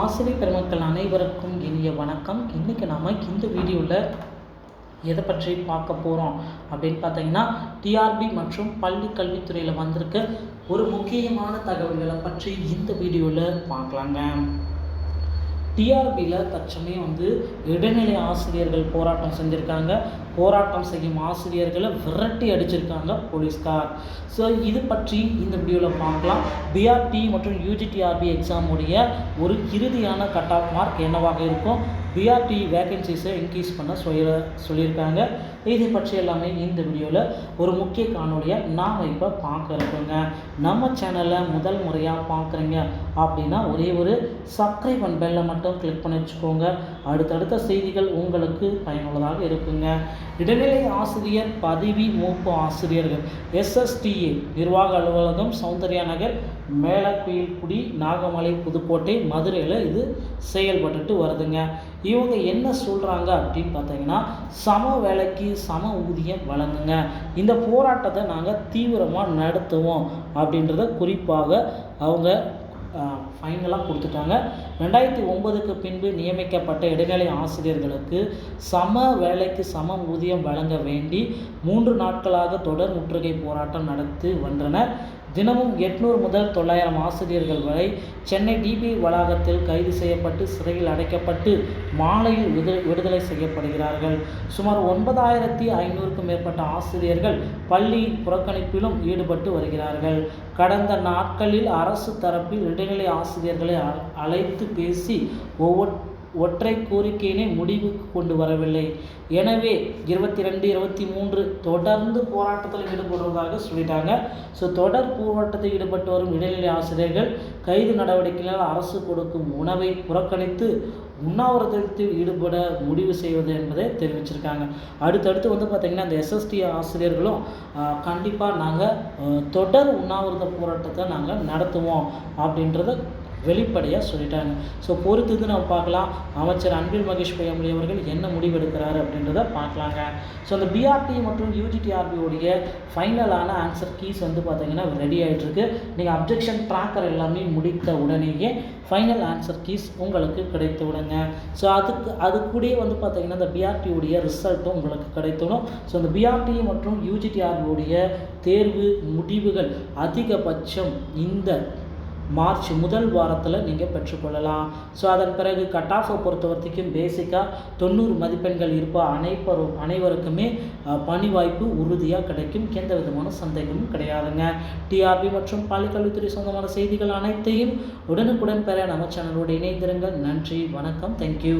ஆசிரியர் பெருமக்கள் அனைவருக்கும் இனிய வணக்கம். இன்றைக்கி நாம் இந்த வீடியோவில் எதை பற்றி பார்க்க போகிறோம் அப்படின்னு பார்த்தீங்கன்னா டிஆர்பி மற்றும் பள்ளி கல்வித்துறையில் வந்திருக்க ஒரு முக்கியமான தகவல்களை பற்றி இந்த வீடியோவில் பார்க்கலாங்க. டிஆர்பியில் தற்சமயம் வந்து இடைநிலை ஆசிரியர்கள் போராட்டம் செஞ்சுருக்காங்க. போராட்டம் செய்யும் ஆசிரியர்களை விரட்டி அடிச்சிருக்காங்க போலீஸ்கார். ஸோ இது பற்றி இந்த வீடியோவில் பார்க்கலாம். பிஆர்டி மற்றும் யூஜிடிஆர்பி எக்ஸாமுடைய ஒரு இறுதியான கட் ஆஃப் மார்க் என்னவாக இருக்கும்? பிஆர்டி வேகன்சிஸை இன்க்ரீஸ் பண்ண சொல்ல சொல்லியிருக்காங்க. இதை பற்றி எல்லாமே இந்த வீடியோவில் ஒரு முக்கிய காணொலியை நாம் இப்போ பார்க்க இருக்கோங்க. நம்ம சேனலை முதல் முறையாக பார்க்குறீங்க அப்படின்னா ஒரே ஒரு சப்ஸ்கிரைப் அண்ட் பெல்லை மட்டும் கிளிக் பண்ணி வச்சுக்கோங்க. அடுத்தடுத்த செய்திகள் உங்களுக்கு பயனுள்ளதாக இருக்குங்க. இடைநிலை ஆசிரியர் பதவி மூப்பு ஆசிரியர்கள் எஸ்எஸ்டிஏ நிர்வாக அலுவலகம் சௌந்தர்யா நகர் மேலக்குயில்குடி நாகமலை புதுக்கோட்டை மதுரையில் இது செயல்பட்டுட்டு வருதுங்க. இவங்க என்ன சொல்கிறாங்க அப்படின்னு பார்த்தீங்கன்னா சம வேலைக்கு சம ஊதியம் வழங்குங்க. இந்த போராட்டத்தை நாங்கள் தீவிரமாக நடத்துவோம் அப்படின்றத குறிப்பாக அவங்க ஃபைனலாக கொடுத்துட்டாங்க. ரெண்டாயிரத்தி ஒன்பதுக்கு பின்பு நியமிக்கப்பட்ட இடைநிலை ஆசிரியர்களுக்கு சம வேலைக்கு சம ஊதியம் வழங்க வேண்டி மூன்று நாட்களாக தொடர் முற்றுகை போராட்டம் நடத்தி வந்தனர். தினமும் எட்நூறு முதல் தொள்ளாயிரம் ஆசிரியர்கள் வரை சென்னை டிபி வளாகத்தில் கைது செய்யப்பட்டு சிறையில் அடைக்கப்பட்டு மாலையில் விடு விடுதலை செய்யப்படுகிறார்கள். சுமார் ஒன்பதாயிரத்தி ஐநூறுக்கும் மேற்பட்ட ஆசிரியர்கள் பள்ளி புறக்கணிப்பிலும் ஈடுபட்டு வருகிறார்கள். கடந்த நாட்களில் அரசு தரப்பில் இடைநிலை ஆசிரியர்களை அழைத்து பேசி ஒவ்வொரு ஒற்றை கோரிக்கையினை முடிவுக்கு கொண்டு வரவில்லை. எனவே இருபத்தி ரெண்டு இருபத்தி மூன்று தொடர்ந்து போராட்டத்தில் ஈடுபடுவதாக சொல்லிட்டாங்க. ஸோ தொடர் போராட்டத்தில் ஈடுபட்டு வரும் இடைநிலை ஆசிரியர்கள் கைது நடவடிக்கைகளால் அரசு கொடுக்கும் உணவை புறக்கணித்து உண்ணாவிரதத்தில் ஈடுபட முடிவு செய்வது என்பதை தெரிவிச்சிருக்காங்க. அடுத்தடுத்து வந்து பார்த்திங்கன்னா இந்த எஸ்எஸ்டி ஆசிரியர்களும் கண்டிப்பாக நாங்கள் தொடர் உண்ணாவிரத போராட்டத்தை நாங்கள் நடத்துவோம் அப்படின்றத வெளிப்படையாக சொல்லிட்டாங்க. ஸோ பொறுத்து நம்ம பார்க்கலாம். அமைச்சர் அன்பில் மகேஷ் பொய்யாமொழி அவர்கள் என்ன முடிவெடுக்கிறார் அப்படின்றத பார்க்கலாங்க. ஸோ அந்த பிஆர்டி மற்றும் யூஜிடிஆர்பியோடைய ஃபைனலான ஆன்சர் கீஸ் வந்து பார்த்தீங்கன்னா ரெடி ஆகிட்டுருக்கு நீங்கள் அப்ஜெக்ஷன் ட்ராக்கர் எல்லாமே முடித்த உடனேயே ஃபைனல் ஆன்சர் கீஸ் உங்களுக்கு கிடைத்து விடுங்க ஸோ அதுக்கு அது கூடயே வந்து பார்த்தீங்கன்னா இந்த பிஆர்டியுடைய ரிசல்ட்டும் உங்களுக்கு கிடைத்தணும் ஸோ இந்த பிஆர்டி மற்றும் யூஜிடிஆர்களுடைய தேர்வு முடிவுகள் அதிகபட்சம் இந்த மார்ச் முதல் வாரத்தில் நீங்கள் பெற்றுக்கொள்ளலாம். ஸோ அதன் பிறகு கட் ஆஃபை பொறுத்த வரைக்கும் பேசிக்காக தொண்ணூறு மதிப்பெண்கள் இருப்ப அனைவரும் அனைவருக்குமே பணி வாய்ப்பு உறுதியாக கிடைக்கும். எந்த விதமான சந்தேகமும் கிடையாதுங்க. டிஆர்பி மற்றும் பள்ளிக்கல்வித்துறை சொந்தமான செய்திகள் அனைத்தையும் உடனுக்குடன் பெற நம்ம சேனலோடு இணைந்திருங்கள். நன்றி வணக்கம். தேங்க்யூ